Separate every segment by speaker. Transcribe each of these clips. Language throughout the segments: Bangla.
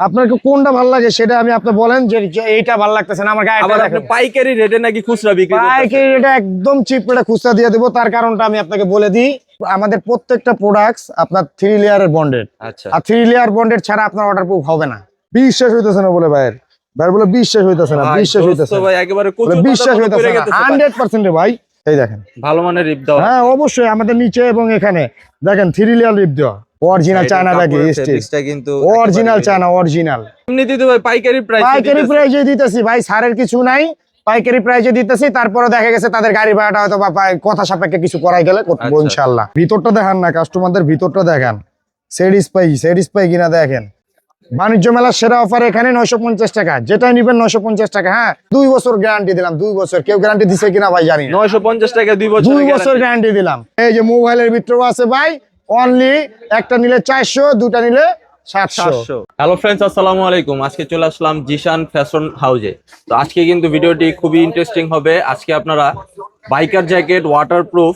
Speaker 1: আপনাকে কোনটা ভালো লাগে সেটা আমি আপনি বলেন যে এইটা ভালো লাগতেছে না আমার
Speaker 2: আবার
Speaker 1: গায়ে
Speaker 2: আপনি পাইকারি রেটে নাকি খুচরা বিক্রি
Speaker 1: পাইকারি এটা একদম চিপ রেটে খুচরা দিয়ে দেবো তার কারণটা আমি আপনাকে বলে দিই। আমাদের প্রত্যেকটা প্রোডাক্টস আপনার থ্রি লেয়ারের বন্ডেড
Speaker 2: আচ্ছা।
Speaker 1: আর থ্রি লেয়ার বন্ডেড ছাড়া আপনার অর্ডার প্রুফ হবে না। বিশ্বাস হইতেছে না বলে ভাইয়ের। ভাই বলে বিশ্বাস হইতেছে না বিশ্বাস হইতেছে
Speaker 2: ভাই একেবারে
Speaker 1: বিশ্বাস হইতেছে
Speaker 2: পেরে
Speaker 1: না।
Speaker 2: গেতেছে ভাই।
Speaker 1: এই দেখেন।
Speaker 2: ভালো মানের রিপ দাও
Speaker 1: হ্যাঁ অবশ্যই আমাদের নিচে এবং এখানে। দেখেন থ্রি লেয়ার লিপ দেওয়া। অরিজিনাল চায়না ব্যাগে স্টিচ
Speaker 2: কিন্তু
Speaker 1: অরিজিনাল চায়না অরিজিনাল
Speaker 2: এমনিতে তো ভাই পাইকারি প্রাইস
Speaker 1: পাইকারি প্রাইজে দিতেছি ভাই সারের কিছু নাই। পাইকারি প্রাইজে দিতেছি তারপরে দেখা গেছে তাদের গাড়ি ভাড়াটা হয়তো বা কথা সাপেক্ষে কিছু করাই গেলে করব
Speaker 2: আচ্ছা।
Speaker 1: ইনশাল্লাহ ভিতরটা দেখান না কাস্টমারদের ভিতরটা দেখান। সেডিস পাই সেডিস পাই কিনা দেখেন। বাণিজ্য মেলার সেরা অফার এখানে নয়শো পঞ্চাশ টাকা। যেটা নিবেন নয়শো পঞ্চাশ টাকা হ্যাঁ দুই বছর গ্যারান্টি দিলাম দুই বছর। কেউ গ্যারান্টি দিছে কিনা ভাই জানি
Speaker 2: নয়শো পঞ্চাশ টাকা দুই বছর
Speaker 1: দুই বছর গ্যারান্টি দিলাম। এই যে মোবাইলের ভিতরেও আছে ভাই অনলি একটা নিলে চারশো দুটা নিলে সাতশো।
Speaker 2: হ্যালো ফ্রেন্ডস আসসালামু আলাইকুম। আজকে চলে আসলাম জিশান ফ্যাশন হাউজে তো আজকে কিন্তু ভিডিওটি খুবই ইন্টারেস্টিং হবে। আজকে আপনারা বাইকার জ্যাকেট ওয়াটারপ্রুফ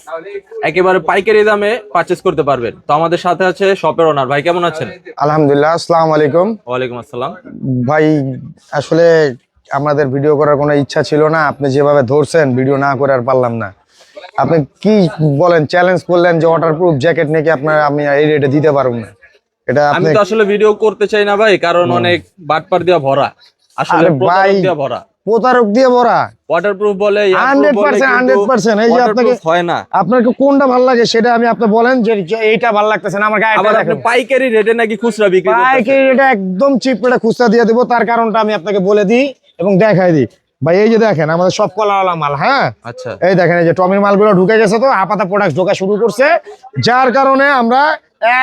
Speaker 2: একেবারে পাইকারি দামে পারচেস করতে পারবেন। তো আমাদের সাথে আছে শপের ওনার ভাই কেমন আছেন?
Speaker 1: আলহামদুলিল্লাহ আসসালামু আলাইকুম।
Speaker 2: ওয়ালাইকুম আসসালাম।
Speaker 1: ভাই আসলে আমাদের ভিডিও করার কোনো ইচ্ছা ছিল না। আপনি যেভাবে ধরছেন ভিডিও না করে আর পারলাম না। আপনি কি বলেন চ্যালেঞ্জ করলেন যে ওয়াটারপ্রুফ জ্যাকেট নাকি আপনার আমি এই রেটে দিতে পারব না? এটা
Speaker 2: আমি তো আসলে ভিডিও করতে চাই না ভাই কারণ অনেক বাটপার দিয়া ভরা। আসলে
Speaker 1: ভাই,
Speaker 2: দিয়া ভরা।
Speaker 1: প্রতারক দিয়ে ভরা?
Speaker 2: ওয়াটারপ্রুফ বলে
Speaker 1: 100% 100% এই যে আপনাকে
Speaker 2: হয় না।
Speaker 1: আপনাকে কোনটা ভালো লাগে সেটা আমি আপনি বলেন যে এইটা ভালো লাগতেছে না আমার গায়ে
Speaker 2: আবার আপনি পাইকারি রেটে নাকি খুচরা বিক্রি?
Speaker 1: পাইকারি এটা একদম চিপ রেটে খুচরা দিয়ে দেবো তার কারণটা আমি আপনাকে বলে দিই এবং দেখাই দিই। ভাই এই যে দেখেন আমাদের সব কলাওয়ালা মাল হ্যাঁ?
Speaker 2: আচ্ছা।
Speaker 1: এই দেখেন এই যে টমির মালগুলো ঢুকে গেছে তো হাপাতা প্রোডাক্ট ঢোকা শুরু করছে যার কারণে আমরা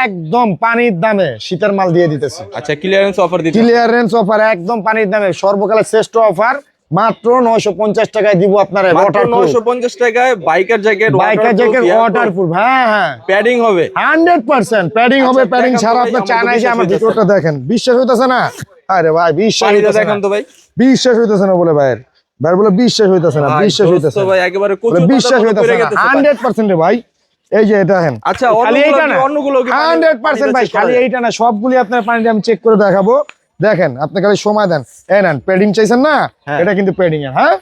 Speaker 1: একদম পানির দামে শীতের মাল দিয়ে দিতেছি।
Speaker 2: আচ্ছা ক্লিয়ারেন্স অফার দিতে
Speaker 1: ক্লিয়ারেন্স অফার একদম পানির দামে সর্বকালের শ্রেষ্ঠ অফার মাত্র নয়শো পঞ্চাশ টাকায় দিব আপনার
Speaker 2: মাত্র 950 টাকায় biker jacket
Speaker 1: biker jacket waterproof হ্যাঁ হ্যাঁ।
Speaker 2: প্যাডিং হবে।
Speaker 1: হান্ড্রেড পার্সেন্ট প্যাডিং হবে
Speaker 2: আচ্ছা,
Speaker 1: প্যাডিং ছাড়া
Speaker 2: ভাই,
Speaker 1: আপনার
Speaker 2: আমার
Speaker 1: চায়নায় যে আমার ভিতরটা দেখেন বিশ্বাস হইতেছে না? আরে ভাই বিশ্বাস হইতেছে
Speaker 2: তো ভাই।
Speaker 1: বিশ্বাস হইতেছে না বলে ভাইয়ের। ভাই বলে বিশ্বাস হইতেছে না বিশ্বাস হইতেছে
Speaker 2: ভাই একেবারে
Speaker 1: বলে বিশ্বাস হইতেছে না।
Speaker 2: গেতেছে ভাই।
Speaker 1: হান্ড্রেড পার্সেন্ট ভাই এই যে এটা দেখেন
Speaker 2: আচ্ছা
Speaker 1: খালি এইটা না।
Speaker 2: অন্যগুলো কি পানি-
Speaker 1: হান্ড্রেড পার্সেন্ট
Speaker 2: পানিতে
Speaker 1: ভাই খালি এইটা না। সবগুলি আপনার পানিতে আমি চেক করে দেখাবো। দেখেন আপনি খালি সময় দেন। এই নেন পেডিং চাইছেন না?
Speaker 2: হ্যাঁ।
Speaker 1: এটা কিন্তু পেডিং এর হ্যাঁ?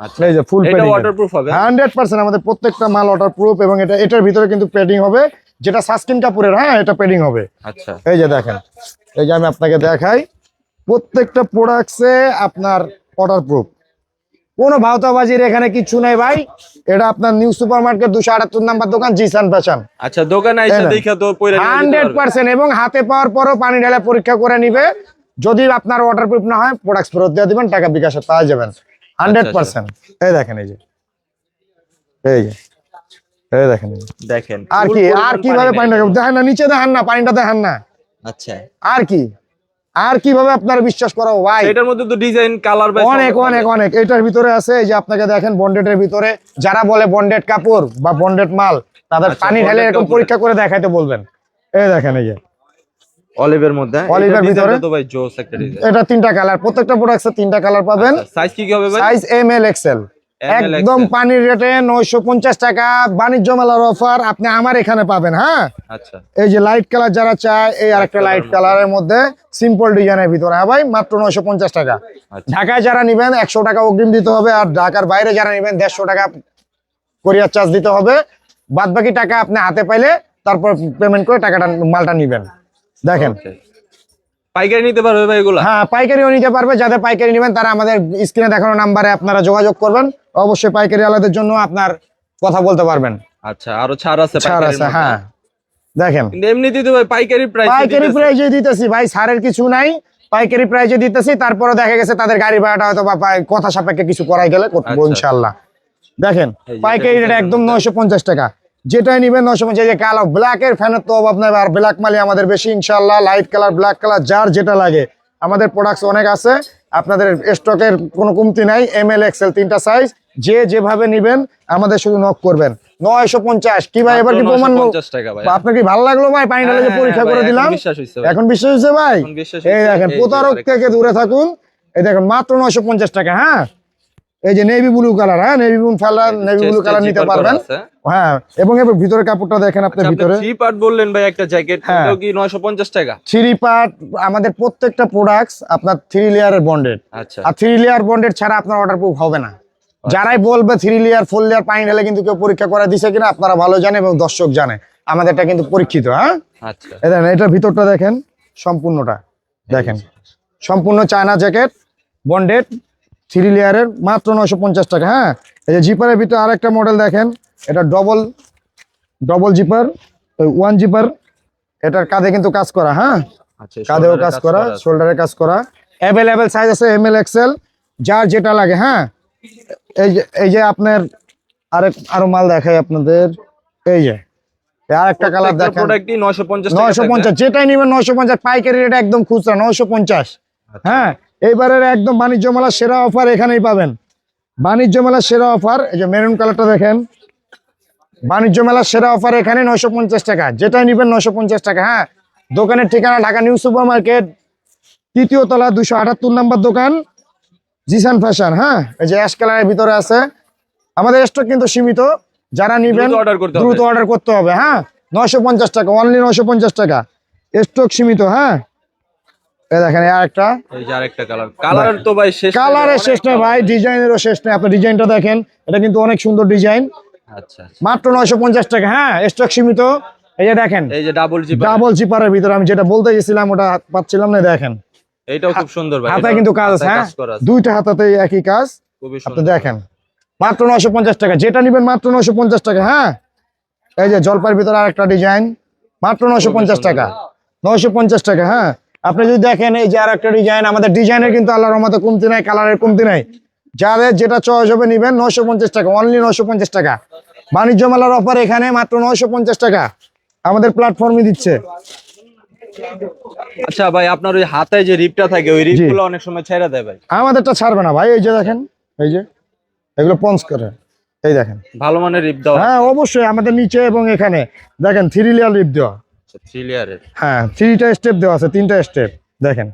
Speaker 2: আচ্ছা।
Speaker 1: এই যে ফুল পেডিং এটা
Speaker 2: ওয়াটারপ্রুফ হবে?
Speaker 1: হান্ড্রেড পার্সেন্ট আমাদের প্রত্যেকটা মাল ওয়াটার প্রুফ এবং এটা এটার ভিতরে কিন্তু পেডিং হবে যেটা সাস্কিন কাপুরের হ্যাঁ? এটা পেডিং হবে।
Speaker 2: আচ্ছা।
Speaker 1: এই যে দেখেন এই যে আমি আপনাকে দেখাই। প্রত্যেকটা প্রোডাক্টসে আপনার ওয়াটার প্রুফ কোনো ভাওতাবাজির এখানে কিছু নাই ভাই। এটা আপনার নিউ সুপার মার্কেট দুশো আটাত্তর নাম্বার দোকান জিসান ফ্যাশন
Speaker 2: আচ্ছা দোকানে
Speaker 1: হান্ড্রেড পার্সেন্ট এবং হাতে পাওয়ার পরও পানি ঢালে পরীক্ষা করে নিবে। যদি আপনার ওয়াটার প্রুফ না হয় প্রোডাক্ট ফেরত দিয়ে দিবেন টাকা বিকাশে পাওয়া যাবেন। হান্ড্রেড
Speaker 2: আচ্ছা।
Speaker 1: পার্সেন্ট এই দেখেন এই যে। এই যে। এই দেখেন
Speaker 2: দেখেন।
Speaker 1: আর কি আর কীভাবে
Speaker 2: পানি
Speaker 1: পানিটা দেখেন না নিচে দেখেন না পানিটা দেখেন না।
Speaker 2: আচ্ছা।
Speaker 1: আর কি? আর কীভাবে আপনারা বিশ্বাস করা ভাই
Speaker 2: এটার মধ্যে তো ডিজাইন কালার
Speaker 1: অনেক অনেক অনেক। এটার ভিতরে আছে এই যে আপনাকে দেখেন বন্ডেটের ভিতরে যারা বলে বন্ডেড কাপড় বা বন্ডেড মাল তাদের
Speaker 2: আচ্ছা,
Speaker 1: পানি ঢেলে এরকম পরীক্ষা করে দেখাইতে বলবেন। এই দেখেন এই যে।
Speaker 2: অলিভের মধ্যে
Speaker 1: এর ভিতরে?
Speaker 2: তো ভাই জোস একটা ডিজাইন
Speaker 1: এটা তিনটা কালার প্রত্যেকটা প্রোডাক্টে তিনটা কালার পাবেন।
Speaker 2: সাইজ কি কি হবে ভাই?
Speaker 1: Size M L XL
Speaker 2: ML
Speaker 1: একদম পানির রেটে নয়শো পঞ্চাশ টাকা বাণিজ্য মেলার অফার আপনি আমার এখানে পাবেন হ্যাঁ?
Speaker 2: আচ্ছা।
Speaker 1: এই যে লাইট কালার যারা চায় এই আরেকটা
Speaker 2: লাইটের
Speaker 1: কালারের মধ্যে সিম্পল ডিজাইনের ভিতরে হ্যাঁ ভাই? মাত্র নয়শো পঞ্চাশ টাকা।
Speaker 2: আচ্ছা।
Speaker 1: ঢাকায় যারা নিবেন একশো টাকা অগ্রিম দিতে হবে আর ঢাকার বাইরে যারা নিবেন দেড়শো টাকা কোরিয়ার চার্জ দিতে হবে। বাদ বাকি টাকা আপনি হাতে পাইলে তারপর পেমেন্ট করে টাকাটা মালটা নিবেন। দেখেন।
Speaker 2: পাইকারি নিতে পারবে ভাই এগুলা?
Speaker 1: হ্যাঁ পাইকারিও নিতে পারবে। যাদের পাইকারি নেবেন তারা আমাদের স্ক্রিনে দেখানো নাম্বারে আপনারা যোগাযোগ করবেন। অবশ্যই পাইকারি আলাদের জন্য আপনার কথা বলতে পারবেন।
Speaker 2: আচ্ছা আরও ছাড় আছে
Speaker 1: ছাড় আছে হ্যাঁ। দেখেন।
Speaker 2: কিন্তু এমনিতেই তো ভাই পাইকারি প্রাইস
Speaker 1: পাইকারি প্রাইজে দিতেছি। ভাই সারের কিছু নাই। পাইকারি প্রাইজে দিতেছি তারপরে দেখা গেছে তাদের গাড়ি ভাড়াটা হয়তো বা কথা সাপেক্ষে কিছু করাই গেলে করব
Speaker 2: আচ্ছা।
Speaker 1: ইনশাল্লাহ দেখেন পাইকারি রেট একদম
Speaker 2: design
Speaker 1: নয়শো পঞ্চাশ টাকা। যেটাই নিবেন নয়শো পঞ্চাশ যে কালো ব্ল্যাকের ফ্যানের তো অভাব নাই আর ব্ল্যাক মালি আমাদের বেশি ইনশাল্লাহ লাইট কালার ব্ল্যাক কালার যার যেটা লাগে। আমাদের প্রোডাক্টস অনেক আছে। আপনাদের স্টকের কোনো কমতি নাই এম এল এক্সেল তিনটা সাইজ যে যেভাবে নিবেন আমাদের শুধু নক করবেন। নয়শো পঞ্চাশ কি ভাই এবার কি প্রমাণ
Speaker 2: 950 টাকা ভাই।
Speaker 1: আপনার কি ভালো লাগল ভাই? পানি ঢালে
Speaker 2: হ্যাঁ,
Speaker 1: পরীক্ষা করে দিলাম। এখন বিশ্বাস হয়েছে ভাই? এই দেখেন প্রতারক থেকে দূরে থাকুন। এই দেখেন মাত্র নয়শো পঞ্চাশ টাকা হ্যাঁ? এই যে নেভি ব্লু কালার হ্যাঁ? Navy blue colour navy blue colour নিতে পারবেন। হ্যাঁ এবং এবার ভিতরে কাপড়টা দেখেন আপনি
Speaker 2: আচ্ছা,
Speaker 1: ভিতরে।
Speaker 2: থ্রি পার্ট বললেন ভাই একটা জ্যাকেট। এটাও কি নয়শো পঞ্চাশ টাকা?
Speaker 1: থ্রি পার্ট আমাদের প্রত্যেকটা প্রোডাক্টস আপনার থ্রি লেয়ারের বন্ডেড
Speaker 2: আচ্ছা।
Speaker 1: আর থ্রি লেয়ার বন্ডেড ছাড়া আপনার অর্ডার প্রুফ হবে না। যারাই বলবে থ্রি লেয়ার ফোর লেয়ার পানি হলে কিন্তু কেউ পরীক্ষা করে দিছে কিনা আপনারা ভালো জানেন এবং দর্শক জানে। আমাদেরটা কিন্তু পরীক্ষিত হ্যাঁ?
Speaker 2: আচ্ছা।
Speaker 1: এটার ভিতরটা দেখেন সম্পূর্ণটা। দেখেন সম্পূর্ণ চায়না জ্যাকেট বন্ডেড থ্রি লেয়ারের মাত্র নয়শো পঞ্চাশ টাকা হ্যাঁ? এই যে জিপারের ভিতরে আরেকটা মডেল দেখেন এটা ডবল ডবল জিপার ওই ওয়ান জিপার এটার কাঁধে কিন্তু কাজ করা হ্যাঁ?
Speaker 2: আচ্ছা
Speaker 1: কাঁধেও কাজ করা। শোল্ডারে কাজ করা। অ্যাভেলেবেল সাইজ আছে এম এল এক্সেল যার যেটা লাগে হ্যাঁ? এই যে এই যে আপনার আরেক আরও মাল দেখাই আপনাদের এই যে আর একটা কালার দেখেন।
Speaker 2: প্রোডাক্টই নয়শো পঞ্চাশ
Speaker 1: নয়শো পঞ্চাশ যেটাই নেবেন নয়শো পঞ্চাশ পাইকারি রেট একদম খুচরা নয়শো পঞ্চাশ
Speaker 2: আচ্ছা।
Speaker 1: হ্যাঁ? এইবারের একদম বাণিজ্য মেলার সেরা অফার এখানেই পাবেন। বাণিজ্য মেলার সেরা অফার এই যে মেরুন কালারটা দেখেন। বাণিজ্য মেলার সেরা অফার এখানে নয়শো পঞ্চাশ টাকা। যেটাই নেবেন নয়শো পঞ্চাশ টাকা হ্যাঁ? দোকানের ঠিকানা ঢাকা নিউ সুপার মার্কেট তৃতীয় তলা দুশো আটাত্তর নাম্বার দোকান জিসান ফ্যাশন হ্যাঁ? এই যে অ্যাশ কালারের ভিতরে আছে। আমাদের স্টক কিন্তু সীমিত। যারা নিবেন
Speaker 2: দ্রুত
Speaker 1: অর্ডার করতে হবে হ্যাঁ? নয়শো পঞ্চাশ টাকা অনলি নয়শো পঞ্চাশ টাকা। স্টক সীমিত হ্যাঁ? দেখেন আর একটা
Speaker 2: এই যে আরেকটা কালার কালার তো ভাই শেষ
Speaker 1: কালারের শেষ নেই ভাই ডিজাইনেরও শেষ আপনি ডিজাইনটা দেখেন এটা কিন্তু অনেক সুন্দর ডিজাইন
Speaker 2: আচ্ছা
Speaker 1: মাত্র পঞ্চাশ টাকা হ্যাঁ স্টক সীমিত। এই যে দেখেন
Speaker 2: এই যে ডাবল
Speaker 1: ভিতরে আমি যেটা বলতে গেছিলাম ওটা পাচ্ছিলাম না দেখেন।
Speaker 2: এইটাও খুব সুন্দর ভাই
Speaker 1: কিন্তু কাজ আছে হ্যাঁ। দুইটা হাতাতে একই কাজ। আপনি দেখেন মাত্র নয়শো পঞ্চাশ টাকা। যেটা নিবেন মাত্র নয়শো পঞ্চাশ টাকা হ্যাঁ? এই যে জলপাইয়ের ভিতরে আরেকটা ডিজাইন মাত্র নয়শো পঞ্চাশ টাকা। নয়শো পঞ্চাশ টাকা হ্যাঁ? আপনি যদি দেখেন এই যে আরেকটা ডিজাইন আমাদের ডিজাইনের কিন্তু আল্লাহর রহমতে কমতি নাই কালারের কমতি নাই। যাদের যেটা চয়েস হবে নিবেন নশো পঞ্চাশ টাকা অনলি নশো পঞ্চাশ টাকা। বাণিজ্য মেলার অফার এখানে মাত্র নশো পঞ্চাশ টাকা। আমাদের প্ল্যাটফর্মে দিচ্ছে।
Speaker 2: আচ্ছা ভাই আপনার ওই হাতে যে রিপটা থাকে ওই রিপগুলো অনেক সময় ছেড়ে দেয় ভাই।
Speaker 1: আমাদেরটা ছাড়বে না ভাই এই যে দেখেন এই যে এগুলো পঞ্চ করে। এই দেখেন।
Speaker 2: ভালো মানের রিপ দেওয়া।
Speaker 1: হ্যাঁ অবশ্যই আমাদের নিচে এবং এখানে। দেখেন থ্রি লেয়ার লিপ দেওয়া।
Speaker 2: থ্রি লেয়ারের
Speaker 1: হ্যাঁ থ্রিটা স্টেপ দেওয়া আছে তিনটা স্টেপ দেখেন।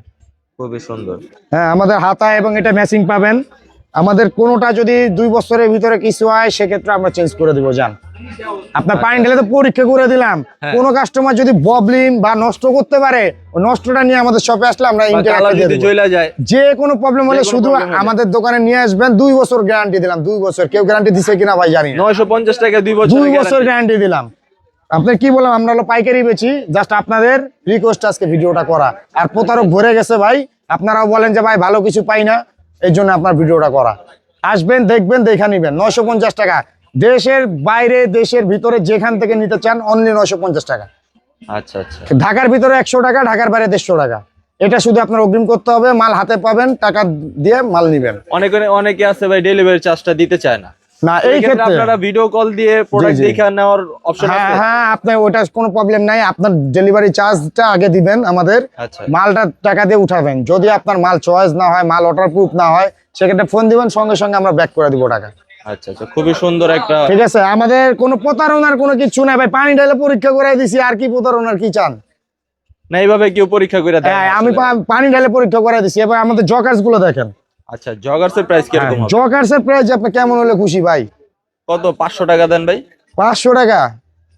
Speaker 2: খুবই সুন্দর।
Speaker 1: হ্যাঁ আমাদের হাতা এবং এটা ম্যাচিং পাবেন। আমাদের কোনোটা যদি দুই বছরের ভিতরে কিছু হয় সেক্ষেত্রে আমরা চেঞ্জ করে দিব যান। আপনার পানি ঢেলে তো পরীক্ষা করে দিলাম।
Speaker 2: হ্যাঁ।
Speaker 1: কোনো কাস্টমার যদি ববলিন বা নষ্ট করতে পারে নষ্টটা নিয়ে আমাদের শপে আসলে আমরা যে কোনো প্রবলেম হলে শুধু আমাদের দোকানে নিয়ে আসবেন। দুই বছর গ্যারান্টি দিলাম দুই বছর। কেউ গ্যারান্টি দিছে কিনা ভাই জানি
Speaker 2: নয়শো পঞ্চাশ টাকা দুই বছর
Speaker 1: দুই বছর গ্যারান্টি দিলাম। আপনি কি বললাম আমরা হলো পাইকারি বেচি জাস্ট আপনাদের রিকোয়েস্ট আজকে ভিডিওটা করা। আর প্রতারক ভরে গেছে ভাই আপনারাও বলেন যে ভাই ভালো কিছু পাই না এই জন্য আপনার ভিডিওটা করা। আসবেন দেখবেন দেখা নিবেন। নয়শো পঞ্চাশ টাকা। দেশের বাইরে দেশের ভিতরে যেখান থেকে নিতে চান অনলি নয়শো পঞ্চাশ টাকা।
Speaker 2: আচ্ছা আচ্ছা।
Speaker 1: ঢাকার ভিতরে একশো টাকা ঢাকার বাইরে দেড়শো টাকা। এটা শুধু আপনার অগ্রিম করতে হবে মাল হাতে পাবেন টাকা দিয়ে মাল নিবেন।
Speaker 2: অনেকে অনেকে আছে ভাই ডেলিভারি চার্জটা দিতে চায় না।
Speaker 1: না
Speaker 2: এই
Speaker 1: এই
Speaker 2: ক্ষেত্রে
Speaker 1: ক্ষেত্রে
Speaker 2: আপনারা ভিডিও কল দিয়ে প্রোডাক্ট দেখে নেওয়ার অপশন
Speaker 1: হ্যাঁ
Speaker 2: আছে?
Speaker 1: হ্যাঁ আপনার ওটা কোনো প্রবলেম নাই। আপনার ডেলিভারি চার্জটা আগে দিবেন আমাদের।
Speaker 2: আচ্ছা।
Speaker 1: মালটা টাকা দিয়ে উঠাবেন। যদি আপনার মাল চয়েস না হয় মাল অর্ডার প্রুফ না হয় সেক্ষেত্রে ফোন দিবেন সঙ্গে সঙ্গে আমরা ব্যাক করে দিব টাকা।
Speaker 2: আচ্ছা আচ্ছা খুবই সুন্দর একটা
Speaker 1: ঠিক আছে আমাদের কোনো প্রতারণার কোনো কিছু নাই। ভাই পানি ঢালে পরীক্ষা করে দিছি আর কি প্রতারণার কি চান?
Speaker 2: না এইভাবে কেউ পরীক্ষা করে দেয়
Speaker 1: হ্যাঁ, আমি পানি ঢালে পরীক্ষা করে দিছি। এবার আমাদের জকার্সগুলো দেখেন।
Speaker 2: আচ্ছা জগার্সের প্রাইস হবে?
Speaker 1: এর প্রাইস আপনি কেমন হলে খুশি ভাই?
Speaker 2: কত পাঁচশো টাকা দেন ভাই?
Speaker 1: পাঁচশো টাকা।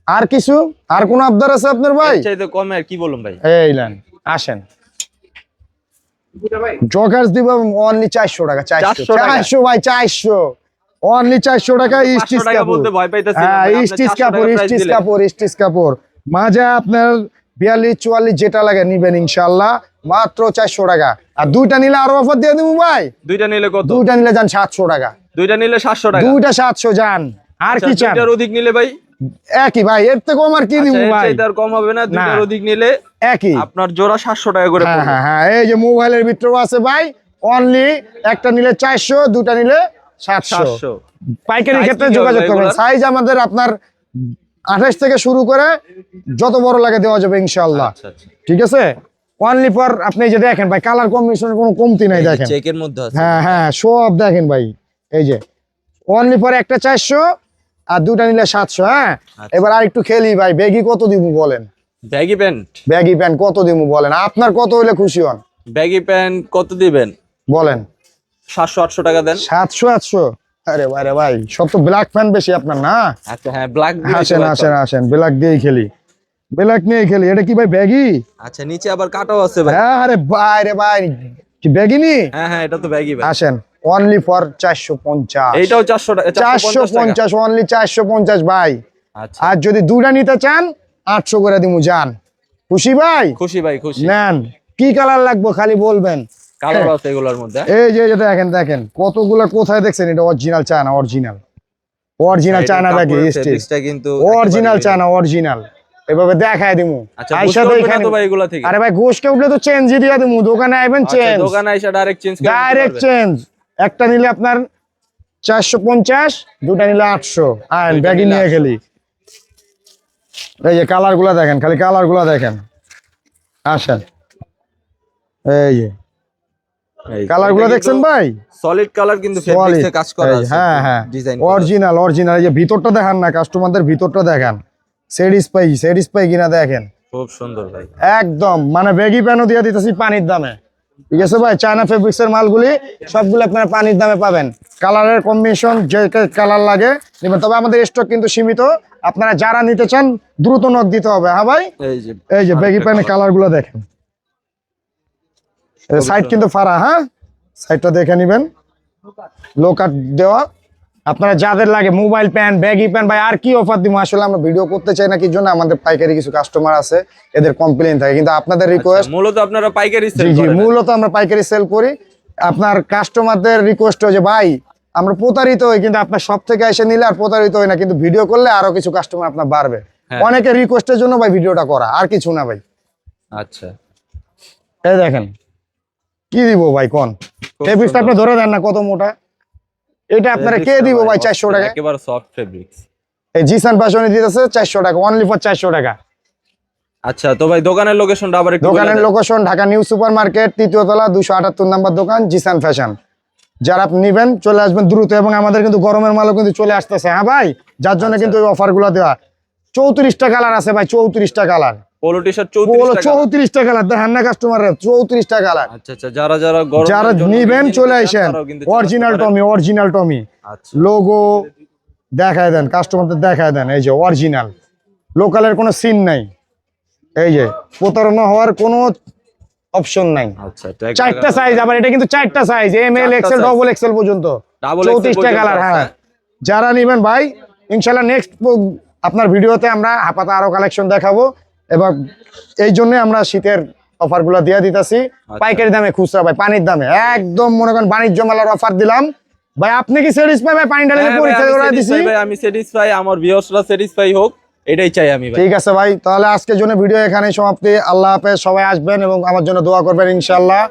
Speaker 1: আর কিছু? আর কোন আবদার আছে আপনার ভাই?
Speaker 2: চাইতে কমে আর কি বলুন ভাই?
Speaker 1: এই নেন আসেন। জগার্স দিব অনলি চারশো টাকা চারশো।
Speaker 2: 400
Speaker 1: ভাই চারশো। অনলি চারশো টাকা
Speaker 2: পাঁচশো
Speaker 1: স্টিচ
Speaker 2: টাকা
Speaker 1: কাপড়।
Speaker 2: বলতে ভয় পাইতেছি
Speaker 1: হ্যাঁ স্টিচ কাপড় স্টিচ কাপড় স্টিচ কাপড়। মাঝে আপনার বিয়াল্লিশ চুয়াল্লিশ যেটা লাগে নিবেন ইনশাল্লাহ মাত্র চারশো টাকা। আর দুইটা নিলে আরও অফার দিয়ে দেবো ভাই?
Speaker 2: দুইটা নিলে কত?
Speaker 1: দুইটা নিলে যান সাতশো টাকা।
Speaker 2: দুইটা নিলে সাতশো টাকা।
Speaker 1: দুইটা সাতশো যান। আর
Speaker 2: আচ্ছা,
Speaker 1: কি চান?
Speaker 2: অধিক নিলে ভাই?
Speaker 1: একই ভাই এর থেকে কম আর কি দিব
Speaker 2: আচ্ছা,
Speaker 1: ভাই?
Speaker 2: আর কম হবে না দুইটার অধিক নিলে
Speaker 1: একই।
Speaker 2: আপনার জোড়া সাতশো টাকা করে
Speaker 1: হ্যাঁ
Speaker 2: পড়বে।
Speaker 1: হ্যাঁ হ্যাঁ এই যে মোবাইলের ভিতরেও আছে ভাই অনলি একটা নিলে চারশো দুটা নিলে সাতশো।
Speaker 2: সাতশো।
Speaker 1: পাইকারি ক্ষেত্রে যোগাযোগ করবেন। সাইজ আমাদের আপনার আঠাশ থেকে শুরু করে যত বড় লাগে দেওয়া যাবে ইনশাল্লাহ
Speaker 2: আচ্ছা আচ্ছা।
Speaker 1: ঠিক আছে? অনলি ফর আপনি যে দেখেন ভাই কালার কম্বিনেশনের কোনো কমতি নাই দেখেন।
Speaker 2: চেকের মধ্যে
Speaker 1: হ্যাঁ হ্যাঁ সব দেখেন ভাই। এই যে অনলি ফর একটা চারশো আর দুটা নিলে সাতশো হ্যাঁ?
Speaker 2: আচ্ছা।
Speaker 1: এবার আর একটু খেলি ভাই ব্যাগি কত দিব বলেন?
Speaker 2: Baggy pant?
Speaker 1: ব্যাগি প্যান্ট কত দিব বলেন? আপনার কত হলে খুশি হন?
Speaker 2: ব্যাগি প্যান্ট কত দিবেন?
Speaker 1: বলেন।
Speaker 2: সাতশো আটশো টাকা দেন।
Speaker 1: সাতশো আটশো। আরে ভাই রে ভাই সব তো ব্ল্যাক ফ্যান বেশি আপনার না?
Speaker 2: আচ্ছা হ্যাঁ ব্ল্যাক
Speaker 1: আসেন আসেন আসেন ব্ল্যাক দিয়েই খেলি। ব্ল্যাক নিয়েই খেলি এটা কি ভাই ব্যাগি
Speaker 2: আচ্ছা নিচে আবার কাটাও আছে ভাই।
Speaker 1: হ্যাঁ আরে ভাই রে ভাই কি ব্যাগি নি?
Speaker 2: হ্যাঁ হ্যাঁ এটা তো ব্যাগই ভাই।
Speaker 1: আসেন অনলি ফর চারশো পঞ্চাশ।
Speaker 2: এইটাও চারশো টাকা।
Speaker 1: চারশো পঞ্চাশ অনলি চারশো পঞ্চাশ ভাই।
Speaker 2: আচ্ছা।
Speaker 1: আর যদি দুটা নিতে চান আটশো করে দিমু যান খুশি ভাই?
Speaker 2: খুশি ভাই খুশি।
Speaker 1: নেন কি কালার লাগবে খালি বলবেন?
Speaker 2: কালার আছে এগুলোর মধ্যে।
Speaker 1: এই যে এটা দেখেন দেখেন কতগুলো কোথায় দেখছেন? এটা original China original original China ব্যাগে স্টিচ
Speaker 2: স্টিচটা কিন্তু
Speaker 1: অরিজিনাল চায়না অরিজিনাল এভাবে দেখায় দিমু।
Speaker 2: আচ্ছা
Speaker 1: আইসা তো এখানে
Speaker 2: ভাই এগুলা থেকে?
Speaker 1: আরে ভাই গোশকে উঠলে তো চেঞ্জই দিয়ে দিমু। দোকানে আইবেন
Speaker 2: আচ্ছা,
Speaker 1: চেঞ্জ
Speaker 2: দোকানে এসে ডাইরেক্ট চেঞ্জ করে
Speaker 1: ডাইরেক্ট চেঞ্জ একটা নিলে আপনার চারশো পঞ্চাশ দুটা নিলে আটশো। আর
Speaker 2: দুইটা
Speaker 1: ব্যাগি নিয়ে খেলি এই যে কালারগুলা দেখেন খালি কালারগুলা দেখেন। আসেন। এই যে। কালারগুলা দেখছেন ভাই?
Speaker 2: সলিড কালার কিন্তু ফেব্রিক্সে কাজ করা আছে
Speaker 1: হ্যাঁ হ্যাঁ।
Speaker 2: ডিজাইন
Speaker 1: অরিজিনাল অরিজিনাল এই যে ভিতরটা দেখান না কাস্টমারদের ভিতরটা দেখান। সেডিস পাই সেডিস পাই কিনা দেখেন।
Speaker 2: খুব সুন্দর ভাই।
Speaker 1: একদম মানে বেগি প্যানও দিয়ে দিতেছি পানির দামে। ঠিক আছে ভাই? চায়না ফেব্রিক্স এর মালগুলি সবগুলো আপনারা পানির দামে পাবেন। কালারের কম্বিনেশন যে কালার লাগে নেবেন। তবে আমাদের স্টক কিন্তু সীমিত। আপনারা যারা নিতে চান দ্রুত নক দিতে হবে। হ্যাঁ ভাই?
Speaker 2: এই যে
Speaker 1: এই যে বেগি প্যানের কালারগুলো দেখেন। সাইড কিন্তু ফাড়া হ্যাঁ? সাইডটা দেখে নিবেন। লো কাট দেওয়া। আপনারা যাদের লাগে মোবাইল প্যান ব্যাগি প্যান ভাই আর কি অফার দিব? আসলে আমরা ভিডিও করতে চাই না কি জন্য? আমাদের পাইকারি কিছু কাস্টমার আছে এদের কমপ্লেন থাকে। কিন্তু আপনাদের রিকোয়েস্ট
Speaker 2: মূলত আপনারা পাইকারি সেল
Speaker 1: জি মূলত আমরা পাইকারি সেল করি। আপনার কাস্টমারদের রিকোয়েস্ট হয় যে ভাই আমরা প্রতারিত হই কিন্তু আপনার সব থেকে এসে নিলে আর প্রতারিত হই না কিন্তু ভিডিও করলে আরও কিছু কাস্টমার আপনার বাড়বে।
Speaker 2: হ্যাঁ।
Speaker 1: অনেকে রিকোয়েস্টের জন্য ভাই ভিডিওটা করা আর কিছু না ভাই।
Speaker 2: আচ্ছা।
Speaker 1: এই দেখেন কি দিব ভাই কোন?
Speaker 2: সুন্দর।
Speaker 1: আপনি ধরে দেন না কত মোটা। এটা আপনারা কে দিব ভাই চারশো টাকা?
Speaker 2: একেবারে সফট ফেব্রিক্স
Speaker 1: এই জিসান ফ্যাশনে দিতেছে চারশো টাকা অনলি ফর চারশো টাকা।
Speaker 2: আচ্ছা তো ভাই দোকানের লোকেশনটা আবার একটু
Speaker 1: দোকানের location Dhaka new super market তৃতীয় তলা দুশো আটাত্তর নাম্বার দোকান জিসান ফ্যাশন যারা আপনি নিবেন চলে আসবেন দ্রুত এবং আমাদের কিন্তু গরমের মালও কিন্তু চলে আসতেছে। হ্যাঁ ভাই যার জন্য কিন্তু ওই অফারগুলো দেওয়া। চৌত্রিশটা কালার আছে ভাই চৌত্রিশটা কালার
Speaker 2: পোলো টি শার্ট 34 টাকা।
Speaker 1: চৌত্রিশটা কালার দেখেন না কাস্টমার চৌত্রিশটা কালার
Speaker 2: আচ্ছা আচ্ছা যারা যারা গরমের
Speaker 1: যারা নিবেন চলে আসেন। Original Tommy original Tommy logo দেখায় দেন কাস্টমারদের দেখায় দেন এই যে অরিজিনাল লোকালের কোনো সিন নাই। এই যে প্রতারণা হওয়ার কোনো অপশন নাই।
Speaker 2: আচ্ছা
Speaker 1: চারটা সাইজ আবার এটা কিন্তু চারটা size M L XL double XL পর্যন্ত।
Speaker 2: পর্যন্ত
Speaker 1: কালার হ্যাঁ। যারা নিবেন ভাই ইনশাল্লাহ নেক্সট আপনার ভিডিওতে আমরা হাপাতা আরও কালেকশন দেখাবো। এবং এই জন্য আমরা শীতের অফারগুলো দিয়ে দিতেছি।
Speaker 2: আচ্ছা।
Speaker 1: পাইকারি দামে খুচরা ভাই পানির দামে। একদম মনে করেন বাণিজ্য মেলার অফার দিলাম। ভাই আপনি কি স্যাটিসফাই ভাই পানি
Speaker 2: ঢালে
Speaker 1: পরীক্ষা করে দিছি?
Speaker 2: ভাই, আমি স্যাটিসফাই আমার ভিউয়ার্সরা স্যাটিসফাই হোক এটাই চাই আমি ভাই।
Speaker 1: ঠিক আছে ভাই তাহলে আজকের জন্য ভিডিও এখানেই সমাপ্তি। আল্লাহ হাফেজ সবাই আসবেন এবং আমার জন্য দোয়া করবেন ইনশাল্লাহ